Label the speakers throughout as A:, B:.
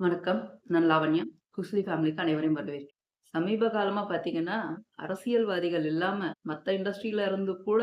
A: வணக்கம். நான் லாவண்யா. குஸ்லி ஃபேமிலிக்கு அனைவரையும் வரவேற்கிறேன். சமீப காலமா பார்த்தீங்கன்னா, அரசியல்வாதிகள் இல்லாம மற்ற இண்டஸ்ட்ரியில இருந்து கூட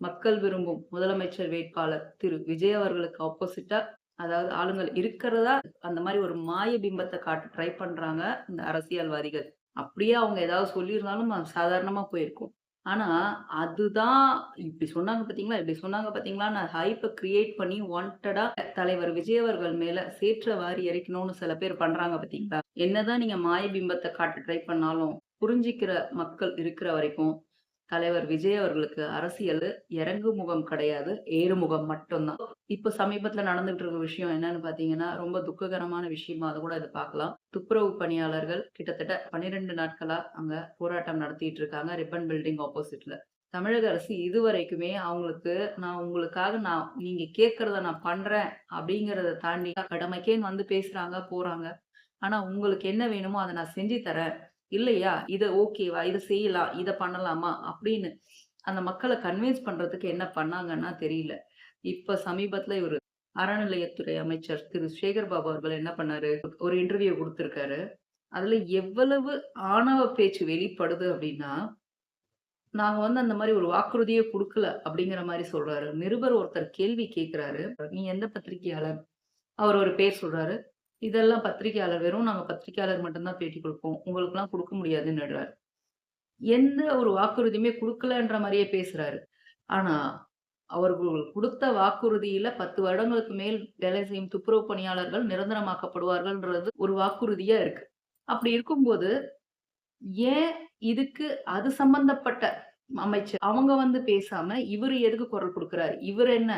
A: மக்கள் விரும்பும் முதலமைச்சர் வேட்பாளர் திரு விஜய் அவர்களுக்கு ஆப்போசிட்டா, அதாவது ஆளுங்கள் இருக்கிறதா அந்த மாதிரி ஒரு மாய பிம்பத்தை காட்ட ட்ரை பண்றாங்க இந்த அரசியல்வாதிகள். அப்படியே அவங்க ஏதாவது சொல்லியிருந்தாலும் அது சாதாரணமா போயிருக்கும். ஆனா, அதுதான் இப்படி சொன்னாங்க பார்த்தீங்களா, இப்படி சொன்னாங்க பார்த்தீங்களான்னு ஹைப்ப கிரியேட் பண்ணி வாண்டடா தலைவர் விஜய் அவர்கள் மேல சேற்ற வாரி இறைக்கணும்னு சில பேர் பண்றாங்க பார்த்தீங்களா? என்னதான் நீங்க மாய பிம்பத்த காட்ட ட்ரை பண்ணாலும், புரிஞ்சுக்கிற மக்கள் இருக்கிற வரைக்கும், தலைவர் விஜய் அவர்களுக்கு அரசியலு இறங்கு முகம் கிடையாது. ஏறுமுகம் மட்டும்தான் இப்ப சமீபத்துல நடந்துகிட்டு இருக்க விஷயம் என்னன்னு பார்த்தீங்கன்னா, ரொம்ப துக்ககரமான விஷயமா அது கூட இது பார்க்கலாம். துப்புரவு பணியாளர்கள் கிட்டத்தட்ட 12 நாட்களா அங்க போராட்டம் நடத்திட்டு இருக்காங்க. ரிப்பன் பில்டிங் ஆப்போசிட்ல. தமிழக அரசு இதுவரைக்குமே அவங்களுக்கு நான் உங்களுக்காக நான் நீங்க கேட்கறத நான் பண்றேன் அப்படிங்கிறத தாண்டி கடமைக்கேன்னு வந்து பேசுறாங்க, போறாங்க. ஆனா உங்களுக்கு என்ன வேணுமோ அதை நான் செஞ்சு தரேன். இல்லையா? இத ஓகேவா? இத செய்யலாம். இதை பண்ணலாமா? அப்படின்னு அந்த மக்களை கன்வின்ஸ் பண்றதுக்கு என்ன பண்ணாங்கன்னா தெரியல. இப்ப சமீபத்துல இவர் அறநிலையத்துறை அமைச்சர் திரு சேகர் பாபு அவர்கள் என்ன பண்ணாரு? ஒரு இன்டர்வியூ கொடுத்திருக்காரு அதுல எவ்வளவு ஆணவ பேச்சு வெளிப்படுது அப்படின்னா, நாங்க வந்து அந்த மாதிரி ஒரு வாக்குறுதியே கொடுக்கல அப்படிங்கிற மாதிரி சொல்றாரு. நிருபர் ஒருத்தர் கேள்வி கேட்கிறாரு. நீ எந்த பத்திரிக்கையாளர்? அவர் ஒரு பேர் சொல்றாரு. இதெல்லாம் பத்திரிக்கையாளர். வெறும் நாங்க பத்திரிக்கையாளர் மட்டும் தான் பேட்டி கொடுப்போம் உங்களுக்குலாம் கொடுக்க முடியாதுன்னுடுறாரு. எந்த ஒரு வாக்குறுதியுமே கொடுக்கலன்ற மாதிரியே பேசுறாரு. ஆனா, அவர்கள் கொடுத்த வாக்குறுதியில 10 வருடங்களுக்கு மேல் வேலை செய்யும் துப்புரவு பணியாளர்கள் நிரந்தரமாக்கப்படுவார்கள்ன்றது ஒரு வாக்குறுதியா இருக்கு. அப்படி இருக்கும்போது, ஏன் இதுக்கு அது சம்பந்தப்பட்ட அமைச்சர் அவங்க வந்து பேசாம, இவரு எதுக்கு குரல் கொடுக்கிறாரு இவரு என்ன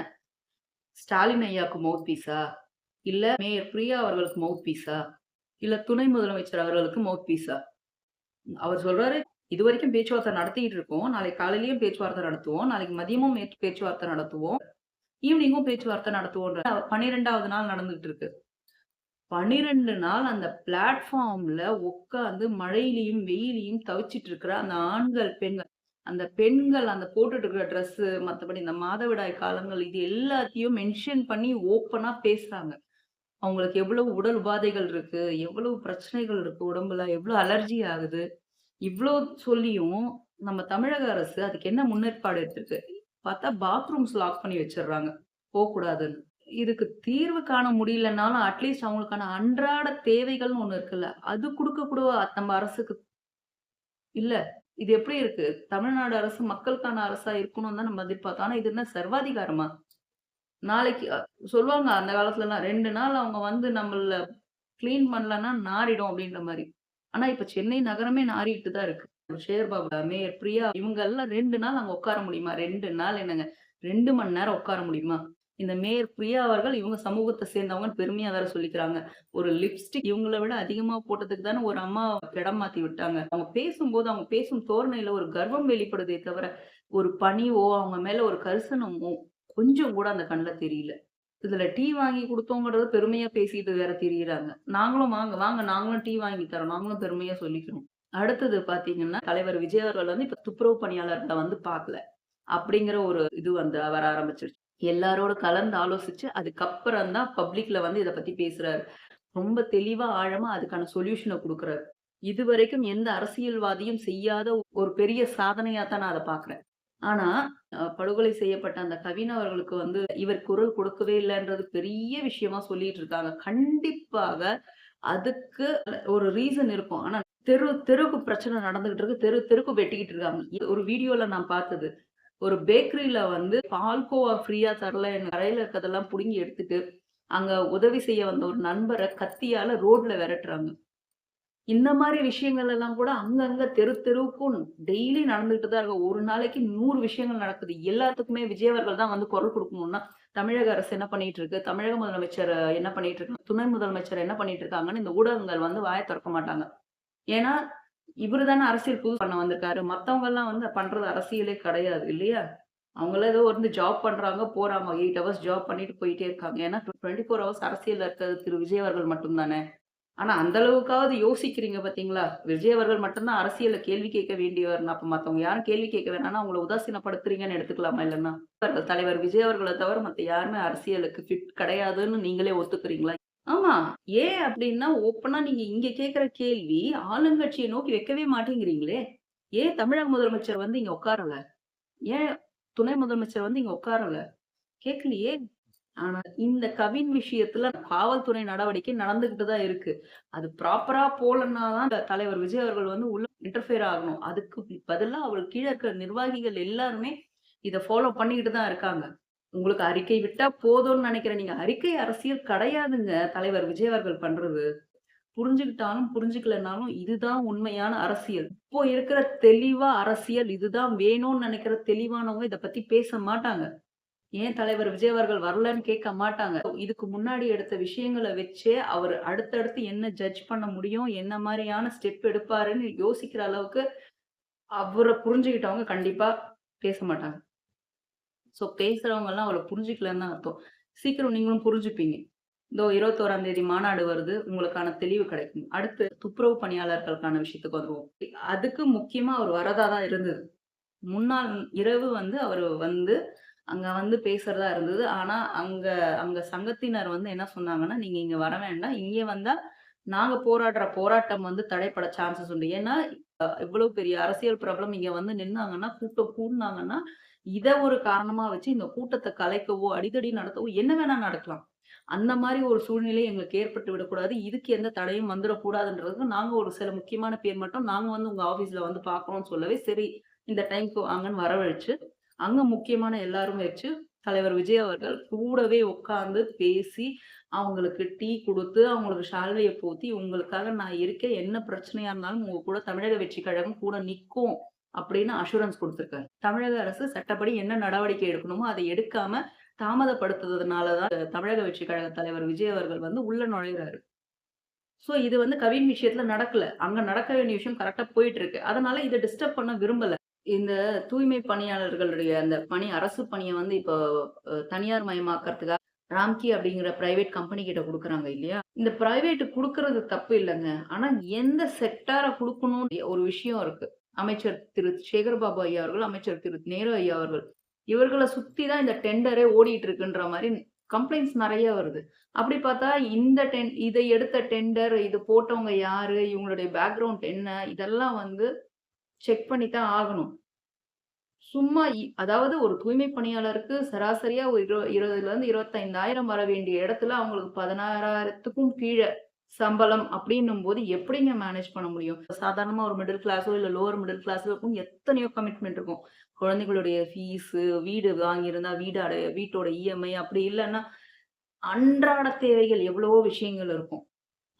A: ஸ்டாலின் ஐயாக்கு மவுத் பீஸா? இல்ல மேயர் பிரியா அவர்களுக்கு மவுத் பீஸா? இல்ல துணை முதலமைச்சர் அவர்களுக்கு மவுத் பீஸா? அவர் சொல்றாரு, "இதுவரைக்கும் பேச்சுவார்த்தை நடத்திட்டு இருக்கோம். நாளைக்கு காலையிலயும் பேச்சுவார்த்தை நடத்துவோம். நாளைக்கு மதியமும் பேச்சுவார்த்தை நடத்துவோம். ஈவினிங்கும் பேச்சுவார்த்தை நடத்துவோம் பன்னிரெண்டாவது நாள் நடந்துட்டு இருக்கு. 12 நாள் அந்த பிளாட்ஃபார்ம்ல உட்காந்து மழையிலையும் வெயிலையும் தவிச்சிட்டு இருக்கிற அந்த ஆண்கள், பெண்கள். அந்த பெண்கள் அந்த போட்டுட்டு இருக்கிற ட்ரெஸ்ஸு, மத்தபடி இந்த மாதவிடாய் காலங்கள் இது எல்லாத்தையும் மென்ஷன் பண்ணி ஓப்பனா பேசுறாங்க. அவங்களுக்கு எவ்வளவு உடல் உபாதைகள் இருக்கு, எவ்வளவு பிரச்சனைகள் இருக்கு உடம்புல, எவ்வளோ அலர்ஜி ஆகுது. இவ்வளோ சொல்லியும் நம்ம தமிழக அரசு அதுக்கு என்ன முன்னேற்பாடு எடுத்திருக்கு? பார்த்தா பாத்ரூம்ஸ் லாக் பண்ணி வச்சிடுறாங்க போகக்கூடாதுன்னு இதுக்கு தீர்வு காண முடியலனாலும் அட்லீஸ்ட் அவங்களுக்கான அன்றாட தேவைகள்னு ஒண்ணு இருக்குல்ல. அது கொடுக்க கூட நம்ம அரசுக்கு இல்ல. இது எப்படி இருக்கு? தமிழ்நாடு அரசு மக்களுக்கான அரசா இருக்கணும்னு தான் நம்ம எதிர்பார்த்தோம். ஆனா இது என்ன சர்வாதிகாரமா? நாளைக்கு அ சொல்லுவாங்க அந்த காலத்துலலாம் 2 நாள் அவங்க வந்து நம்மள கிளீன் பண்ணலன்னா நாறிடும் அப்படின்ற மாரி. ஆனா இப்ப சென்னை நகரமே நாறிட்டு தான் இருக்கு. சேகர் பாபு, மேயர் பிரியா இவங்கலாம் 2 நாள் அங்க உட்கார முடியுமா? 2 நாள் என்னங்க? 2 மணி நேரம் உட்கார முடியுமா? இந்த மேயர் பிரியா அவர்கள் இவங்க சமூகத்த சேர்ந்தவங்கன்னு பெருமையா வேற சொல்லிக்கிறாங்க. ஒரு லிப்ஸ்டிக் இவங்கள விட அதிகமா போட்டதுக்கு தானே ஒரு அம்மா இடம் மாத்தி விட்டாங்க. அவங்க பேசும்போது அவங்க பேசும் தோரணையில ஒரு கர்வம் வெளிப்படுதே தவிர, ஒரு பணிவோ, அவங்க மேல ஒரு கரிசனமோ கொஞ்சம் கூட அந்த கண்ணில் தெரியல. இதுல டீ வாங்கி குடுத்தோங்கிறது பெருமையா பேசிட்டு வேற தெரியுறாங்க நாங்களும் வாங்க, வாங்க நாங்களும் டீ வாங்கி தரோம். நாங்களும் பெருமையா சொல்லிக்கிறோம். அடுத்தது பாத்தீங்கன்னா தலைவர் விஜய் அவர்கள் வந்து இப்ப துப்புரவு பணியாளர்களை வந்து பார்க்கல. அப்படிங்கிற ஒரு இது வந்து வர ஆரம்பிச்சிருச்சு எல்லாரோட கலந்து ஆலோசிச்சு அதுக்கப்புறம் தான் பப்ளிக்ல வந்து இத பத்தி பேசுறாரு. ரொம்ப தெளிவா, ஆழமா அதுக்கான சொல்யூஷனை குடுக்குறாரு. இதுவரைக்கும் எந்த அரசியல்வாதியும் செய்யாத ஒரு பெரிய சாதனையா தான் நான் அதை பாக்குறேன் ஆனா, படுகொலை செய்யப்பட்ட அந்த கவின் அவர்களுக்கு வந்து இவர் குரல் கொடுக்கவே இல்லைன்றது பெரிய விஷயமா சொல்லிட்டு இருக்காங்க. கண்டிப்பாக அதுக்கு ஒரு ரீசன் இருக்கும். ஆனா தெரு தெருக்கு பிரச்சனை நடந்துகிட்டு இருக்கு. தெரு தெருக்கு வெட்டிக்கிட்டு இருக்காங்க. இது ஒரு வீடியோல நான் பார்த்தது. ஒரு பேக்கரியில வந்து பால்கோவா ஃப்ரீயா தரல என் கரையில இருக்கிறதெல்லாம் புடுங்கி எடுத்துட்டு, அங்க உதவி செய்ய வந்த ஒரு நண்பரை கத்தியால ரோட்ல விரட்டுறாங்க. இந்த மாதிரி விஷயங்கள் எல்லாம் கூட அங்கங்க தெரு தெருவுக்கும் டெய்லி நடந்துகிட்டு தான் இருக்கு. ஒரு நாளைக்கு நூறு விஷயங்கள் நடக்குது. எல்லாத்துக்குமே விஜய் அவர்கள் தான் வந்து குரல் கொடுக்கணும்னா தமிழக அரசு என்ன பண்ணிட்டு இருக்கு? தமிழக முதலமைச்சர் என்ன பண்ணிட்டு இருக்காங்க? துணை முதலமைச்சர் என்ன பண்ணிட்டு இருக்காங்கன்னு இந்த ஊடகங்கள் வந்து வாய திறக்க மாட்டாங்க. ஏன்னா, இவரு தானே அரசியல் புது பண்ண வந்திருக்காரு. மத்தவங்கலாம் வந்து பண்றது அரசியலே கிடையாது இல்லையா? அவங்கள ஏதோ வந்து ஜாப் பண்றாங்க, போறாங்க. எயிட் ஹவர்ஸ் ஜாப் பண்ணிட்டு போயிட்டே இருக்காங்க. ஏன்னா 24 ஹவர்ஸ் அரசியல் இருக்கிறது திரு விஜய் அவர்கள் ஆனால் ஆனா அந்த அளவுக்காவது யோசிக்கிறீங்க பார்த்தீங்களா? விஜய் அவர்கள் மட்டும்தான் அரசியலில் கேள்வி கேட்க வேண்டியவர். அப்போ மத்தவங்க யாரும் கேள்வி கேட்க வேணாம்னா, அவங்கள உதாசீனப்படுத்துறீங்கன்னு எடுத்துக்கலாமா இல்லைன்னா தலைவர் விஜய் அவர்களை தவிர மற்ற யாருமே அரசியலுக்கு ஃபிட் கிடையாதுன்னு நீங்களே ஒத்துக்கிறீங்களா? ஆமா. ஏன் அப்படின்னா ஓப்பனா நீங்க இங்க கேட்கிற கேள்வி, ஆளுங்கட்சியை நோக்கி வைக்கவே மாட்டேங்கிறீங்களே! ஏன் தமிழக முதலமைச்சர் வந்து இங்க உட்காரல? ஏன் துணை முதலமைச்சர் வந்து இங்க உட்காரல? கேட்கலையே! ஆனா, இந்த கவின் விஷயத்துல காவல்துறை நடவடிக்கை நடந்துகிட்டு தான் இருக்கு. அது ப்ராப்பரா போலன்னா தான் தலைவர் விஜய் அவர்கள் வந்து உள்ள இன்டர்ஃபியர் ஆகணும். அதுக்கு பதிலா அவர் கீழே இருக்கிற நிர்வாகிகள் எல்லாருமே இத ஃபாலோ பண்ணிக்கிட்டு தான் இருக்காங்க. உங்களுக்கு அறிக்கை விட்டா போதும்னு நினைக்கிறேன் நீங்க அறிக்கை அரசியல் கிடையாதுங்க. தலைவர் விஜய் அவர்கள் பண்றது. புரிஞ்சுக்கிட்டாலும், புரிஞ்சுக்கலனாலும் இதுதான் உண்மையான அரசியல். இப்போ இருக்கிற தெளிவா அரசியல் இதுதான் வேணும்னு நினைக்கிற தெளிவானவங்க இதை பத்தி பேச மாட்டாங்க. ஏன் தலைவர் விஜய் அவர்கள் வரலன்னு கேட்க மாட்டாங்க. இதுக்கு முன்னாடி எடுத்த விஷயங்கள வச்சே அவர் அடுத்தடுத்து என்ன ஜட்ஜ் பண்ண முடியும்? என்ன மாதிரியான ஸ்டெப் எடுப்பாருன்னு யோசிக்கிற அளவுக்கு அவரை புரிஞ்சுகிட்டவங்க கண்டிப்பா பேச மாட்டாங்க. ஸோ பேசுறவங்கலாம் அவர புரிஞ்சுக்கலன்னு தான் அர்த்தம். சீக்கிரம் நீங்களும் புரிஞ்சுப்பீங்க. இதோ 21ஆம் தேதி மாநாடு வருது. உங்களுக்கான தெளிவு கிடைக்கும். அடுத்து துப்புரவு பணியாளர்களுக்கான விஷயத்துக்கு வருவோம். அதுக்கு முக்கியமா அவர் வரதா தான் இருந்தது. முன்னாள் இரவு வந்து அவர் வந்து அங்க வந்து பேசுறதா இருந்தது. ஆனா, அங்க அங்க சங்கத்தினர் வந்து என்ன சொன்னாங்கன்னா, "நீங்க இங்க வர வேண்டாம். இங்கே வந்தா நாங்க போராடுற போராட்டம் வந்து தடைப்பட சான்சஸ் உண்டு." ஏன்னா, இவ்வளவு பெரிய அரசியல் பிரபலம் இங்க வந்து நின்னாங்கன்னா, கூட்டம் கூடுனாங்கன்னா, இதை ஒரு காரணமா வச்சு இந்த கூட்டத்தை கலைக்கவோ, அடிதடி நடத்தவோ என்ன வேணா நடக்கலாம். அந்த மாதிரி ஒரு சூழ்நிலை எங்களுக்கு ஏற்பட்டு விடக்கூடாது. இதுக்கு எந்த தடையும் வந்துடக்கூடாதுன்றதுக்கு நாங்க ஒரு சில முக்கியமான பேர் மட்டும் நாங்க வந்து உங்க ஆஃபீஸில் வந்து பார்க்குறோம்னு சொல்லவே, சரி இந்த டைம்க்கு வாங்கன்னு வரவழைச்சு, அங்க முக்கியமான எல்லாரும் வச்சு, தலைவர் விஜய் அவர்கள் கூடவே உட்கார்ந்து பேசி, அவங்களுக்கு டீ கொடுத்து அவங்களுக்கு சால்வையை போத்தி, "உங்களுக்காக நான் இருக்கேன். என்ன பிரச்சனையா இருந்தாலும் உங்க கூட தமிழக வெற்றி கழகம் கூட நிற்கும் அப்படின்னு அஷூரன்ஸ் கொடுத்துருக்காரு தமிழக அரசு சட்டப்படி என்ன நடவடிக்கை எடுக்கணுமோ, அதை எடுக்காம தாமதப்படுத்துறதுனால தான் தமிழக வெற்றி கழக தலைவர் விஜய் அவர்கள் வந்து உள்ள நுழையிறாரு. ஸோ இது வந்து கவின் விஷயத்துல நடக்கல. அங்க நடக்க வேண்டிய விஷயம் கரெக்டா போயிட்டு இருக்கு. அதனால இதை டிஸ்டர்ப் பண்ண விரும்பல. இந்த தூய்மை பணியாளர்களுடைய அந்த பணி அரசு பணியை வந்து இப்போ தனியார் மயமாக்குறதுக்காக ராம்கி அப்படிங்கிற பிரைவேட் கம்பெனி கிட்ட கொடுக்குறாங்க இல்லையா? இந்த பிரைவேட் கொடுக்கறது தப்பு இல்லைங்க ஆனா எந்த செக்டார கொடுக்கணும்னு ஒரு விஷயம் இருக்கு. அமைச்சர் திரு சேகர்பாபு ஐயா அவர்கள், அமைச்சர் திரு நேரு ஐயா அவர்கள். இவர்களை சுத்தி தான் இந்த டெண்டரே ஓடிட்டு இருக்குன்ற மாதிரி கம்ப்ளைண்ட்ஸ் நிறைய வருது. அப்படி பார்த்தா இந்த டென் இதை எடுத்த டெண்டர், இது போட்டவங்க யாரு? இவங்களுடைய பேக்ரவுண்ட் என்ன? இதெல்லாம் வந்து செக் பண்ணி தான் ஆகணும். சும்மா இ அதாவது ஒரு தூய்மை பணியாளருக்கு சராசரியா ஒரு இரு 20லருந்து 25,000 வர வேண்டிய இடத்துல அவங்களுக்கு பதினாறாயிரத்துக்கும் கீழே சம்பளம் அப்படின்னும் போது எப்படிங்க மேனேஜ் பண்ண முடியும்? சாதாரணமா ஒரு மிடில் கிளாஸோ, இல்ல லோவர் மிடில் கிளாஸோ இருக்கும் எத்தனையோ கமிட்மெண்ட் இருக்கும். குழந்தைகளுடைய ஃபீஸு, வீடு வாங்கியிருந்தா வீடு வீட்டோட இஎம்ஐ அப்படி இல்லைன்னா அன்றாட தேவைகள் எவ்வளவோ விஷயங்கள் இருக்கும்.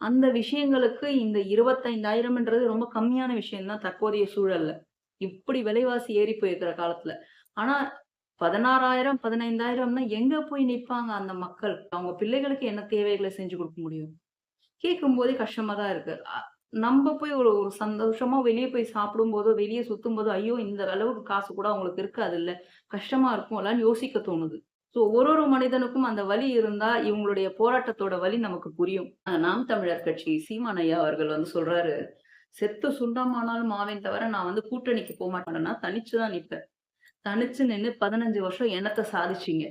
A: அந்த விஷயங்களுக்கு இந்த 25,000ன்றது ரொம்ப கம்மியான விஷயம் தான் தற்போதைய சூழல்ல. இப்படி விலைவாசி ஏறி போயிருக்கிற காலத்துல. ஆனா 16,000 15,000ன்னா எங்க போய் நிப்பாங்க அந்த மக்கள்? அவங்க பிள்ளைகளுக்கு என்ன தேவைகளை செஞ்சு கொடுக்க முடியும்? கேட்கும் போதே கஷ்டமா தான் இருக்கு. நம்ம போய் ஒரு ஒரு சந்தோஷமா வெளியே போய் சாப்பிடும் போதோ வெளியே சுத்தும் போதோ ஐயோ! இந்த அளவுக்கு காசு கூட அவங்களுக்கு இருக்காதுல்ல. கஷ்டமா இருக்கும் எல்லாம் யோசிக்க தோணுது. ஸோ ஒரு ஒரு மனிதனுக்கும் அந்த வலி இருந்தா, இவங்களுடைய போராட்டத்தோட வலி நமக்கு புரியும். நாம் தமிழர் கட்சி சீமான் ஐயா அவர்கள் வந்து சொல்றாரு, "செத்து சுண்டமானாலும் மாவேன் தவிர நான் வந்து கூட்டணிக்கு போமாட்டேன்னா, தனிச்சு தான் நிற்பேன் தனிச்சு நின்று பதினஞ்சு வருஷம் என்னத்தை சாதிச்சிங்க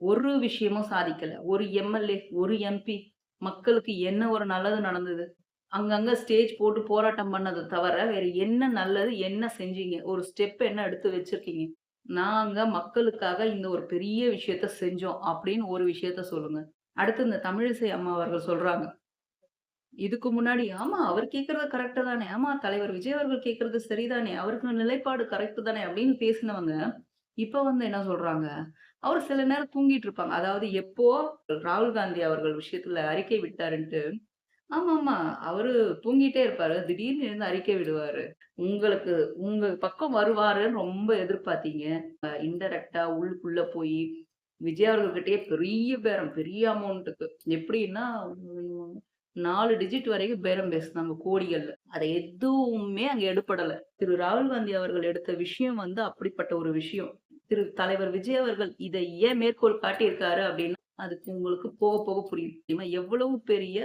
A: ஒரு விஷயமும் சாதிக்கல. ஒரு எம்.எல்.ஏ, ஒரு எம்பி மக்களுக்கு என்ன ஒரு நல்லது நடந்தது? அங்கங்க ஸ்டேஜ் போட்டு போராட்டம் பண்ணதை தவிர, வேற என்ன நல்லது? என்ன செஞ்சீங்க? ஒரு ஸ்டெப் என்ன எடுத்து வச்சிருக்கீங்க? நாங்க மக்களுக்காக இந்த ஒரு பெரிய விஷயத்த செஞ்சோம்." அப்படின்னு ஒரு விஷயத்த சொல்லுங்க. அடுத்து இந்த தமிழிசை அம்மா அவர்கள் சொல்றாங்க. இதுக்கு முன்னாடி, "ஆமா அவர் கேட்கறது கரெக்டு தானே. ஆமா தலைவர் விஜய் அவர்கள் கேட்கறது சரிதானே. அவருக்கு நிலைப்பாடு கரெக்ட் தானே." அப்படின்னு பேசினவங்க, இப்ப வந்து என்ன சொல்றாங்க, அவர் சில நேரம் தூங்கிட்டு இருப்பாங்க. அதாவது எப்போ ராகுல் காந்தி அவர்கள் விஷயத்துல அறிக்கை விட்டாருன்ட்டு, ஆமாமா அவரு தூங்கிட்டே இருப்பாரு. திடீர்னு எழுந்து அறிக்கை விடுவாரு. உங்களுக்கு உங்க பக்கம் வருவாருன்னு ரொம்ப எதிர்பார்த்தீங்க. அ இன்டைரக்ட்டா உள்ளுக்குள்ள போயி, விஜய் அவர்கள்கிட்டயே பெரிய பேரம், பெரிய அமௌண்ட்டுக்கு. எப்படின்னா, ம் 4 டிஜிட் வரைக்கும் பேரம் பேசுனாங்க கோடிகள்ல. அதை எதுவுமே அங்க எடுபடல. திரு ராகுல் காந்தி அவர்கள் எடுத்த விஷயம் வந்து அப்படிப்பட்ட ஒரு விஷயம். திரு தலைவர் விஜய் அவர்கள் இதை ஏன் மேற்கோள் காட்டியிருக்காரு அப்படின்னா, அதுக்கு உங்களுக்கு போக போக புரியும். எவ்வளவு பெரிய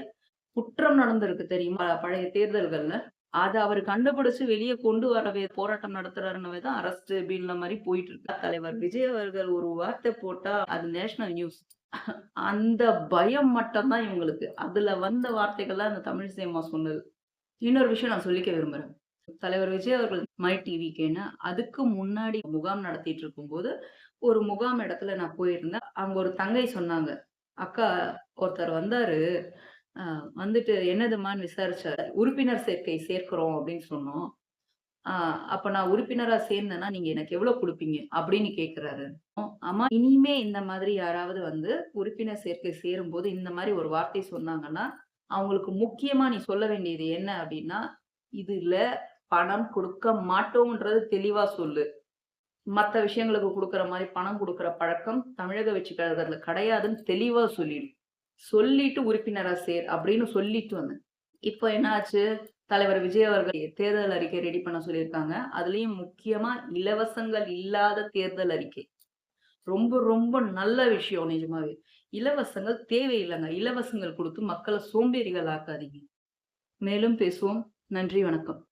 A: குற்றம் நடந்திருக்கு தெரியுமா? பழைய தேர்தல்கள்ல. அத அவரு கண்டுபிடிச்சு வெளிய கொண்டு வரவே போராட்டம் நடத்துறாருன்னு தான் அரெஸ்ட் இப்படின்ற மாதிரி போயிட்டு இருக்கா தலைவர் விஜய் அவர்கள் ஒரு வார்த்தை போட்டா அது நேஷனல் நியூஸ். அந்த பயம் மட்டும் தான் இவங்களுக்கு. அதுல வந்த வார்த்தைகள் தான் அந்த தமிழ் சினிமா சொன்னது. இன்னொரு விஷயம் நான் சொல்லிக்க விரும்புறேன். தலைவர் விஜய் அவர்கள் மை டிவிக்குன்னு அதுக்கு முன்னாடி முகாம் நடத்திட்டு இருக்கும்போது, ஒரு முகாம் இடத்துல நான் போயிருந்தேன். அங்க ஒரு தங்கை சொன்னாங்க. "அக்கா ஒருத்தர் வந்தாரு. வந்துட்டு என்னதும்மான்னு விசாரிச்சாரு. உறுப்பினர் சேர்க்கை சேர்க்கிறோம் அப்படின்னு சொன்னோம். ஆ அப்ப நான் உறுப்பினரா சேர்ந்தேன்னா, நீங்க எனக்கு எவ்வளவு கொடுப்பீங்க அப்படின்னு கேக்குறாரு அம்மா இனிமே இந்த மாதிரி யாராவது வந்து உறுப்பினர் சேர்க்கை சேரும் போது இந்த மாதிரி ஒரு வார்த்தை சொன்னாங்கன்னா, அவங்களுக்கு முக்கியமா நீ சொல்ல வேண்டியது என்ன அப்படின்னா, "இதுல பணம் கொடுக்க மாட்டோம்ன்றது தெளிவா சொல்லு. மற்ற விஷயங்களுக்கு கொடுக்குற மாதிரி பணம் கொடுக்குற பழக்கம் தமிழக வெற்றி கழகத்துல கிடையாதுன்னு தெளிவா சொல்லிடு. சொல்லிட்டு உறுப்பினரா சேர்" அப்படின்னு சொல்லிட்டு வந்தேன். இப்போ என்ன ஆச்சு? தலைவர் விஜய் அவர்கள் தேர்தல் அறிக்கை ரெடி பண்ண சொல்லியிருக்காங்க. அதுலயும் முக்கியமா இலவசங்கள் இல்லாத தேர்தல் அறிக்கை. ரொம்ப ரொம்ப நல்ல விஷயம் நிஜமாவே. இலவசங்கள் தேவையில்லைங்க இலவசங்கள் கொடுத்து மக்களை சோம்பேறிகள் ஆக்காதீங்க. மேலும் பேசுவோம். நன்றி, வணக்கம்.